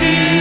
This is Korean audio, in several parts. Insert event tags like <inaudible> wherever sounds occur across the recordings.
간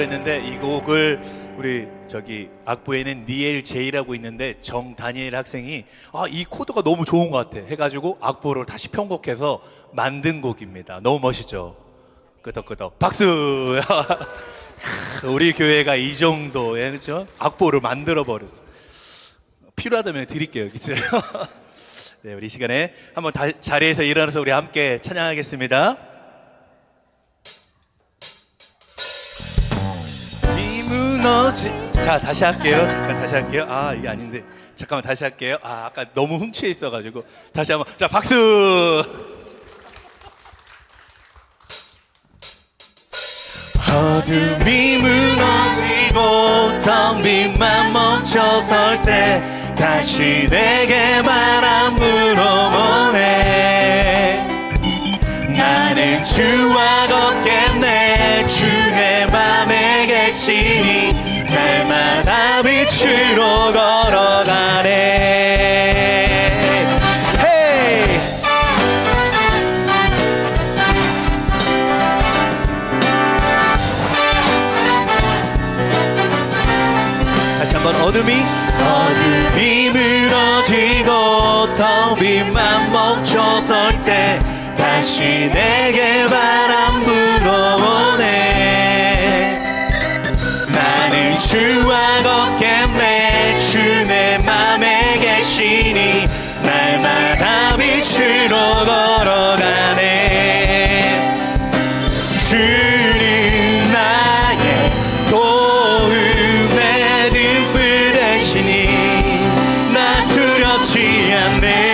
했는데 이 곡을 우리 저기 악부에는 니엘 제이라고 있는데 정다니엘 학생이 아 이 코드가 너무 좋은 것 같아 해가지고 악보를 다시 편곡해서 만든 곡입니다. 너무 멋있죠. 끄덕끄덕 박수. <laughs> 우리 교회가 이 정도의 그렇죠? 악보를 만들어 버렸어. 필요하다면 드릴게요. 있어요. <laughs> 네, 우리 이 시간에 한번 다, 자리에서 일어나서 우리 함께 찬양하겠습니다. 이 무너지. 자, 다시 할게요. 잠깐 다시 할게요. 아, 이게 아닌데. 잠깐만 다시 할게요. 아, 아까 너무 훔치해 있어가지고 다시 한번. 자, 박수. 어둠이 무너지고 텅 빈만 멈춰 설 때 다시 내게 바람 불어보네 나는 주와 걷겠네 주의 맘에 계시니 날마다 빛으로 걸어가네. 다시 한번 어둠이 어둠이 무너지고 텅빈만 멈춰설 때 다시 내게 바람 불어오네 두렵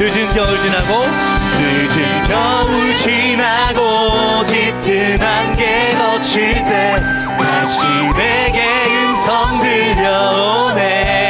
늦은 겨울 지나고 늦은 겨울 지나고 짙은 안개 거칠 때 다시 내게 음성 들려오네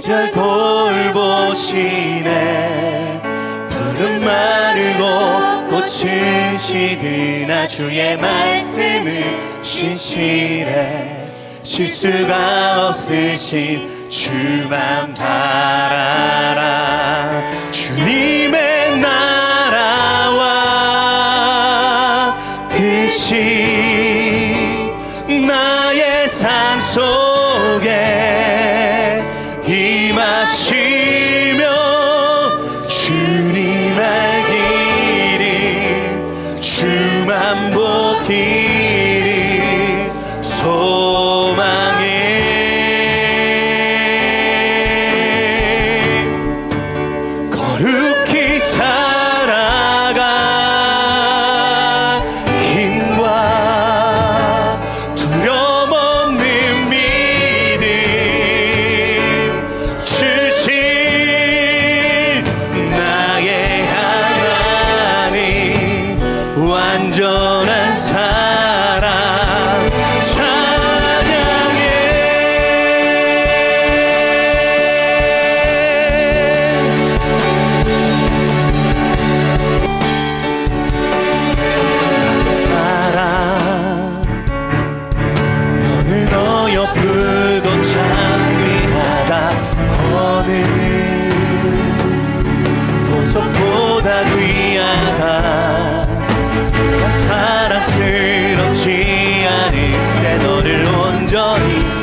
절 돌보시네. 푸른 마르고 꽃은 시드나 주의 말씀은 신실해. 실수가 없으신 주만 바라라. 주님의 나라와 뜻이 나의 삶 속 보기를 소망해 거룩히 살아가 힘과 두려움 없는 믿음 주신 나의 하나님 완전 한사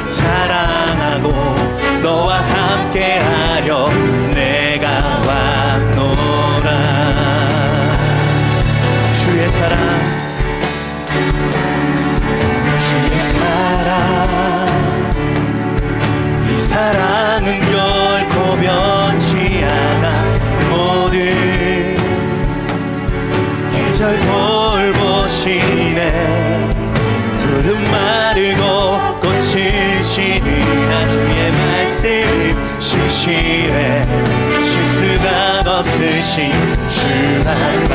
사랑하고 너와 함께하려 내가 왔노라. 주의 사랑 주의 사랑. 이 사랑은 결코 변치 않아. 모든 계절 돌보시네. 푸른 마르고 시드나 주의 말씀 신실해. 실수가 없으신 주만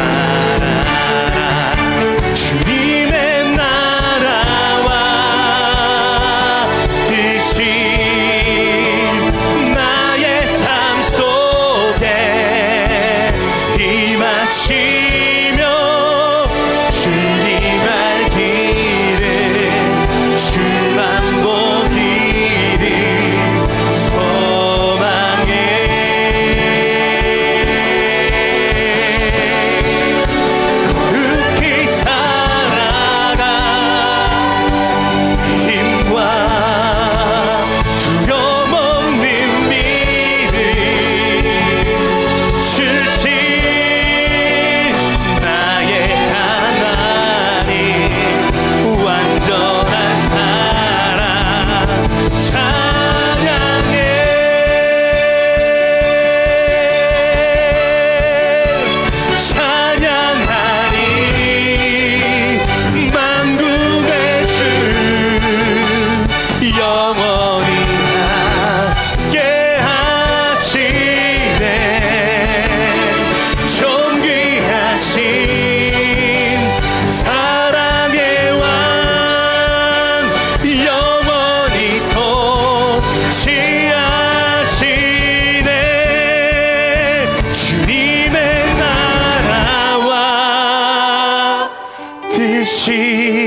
뜻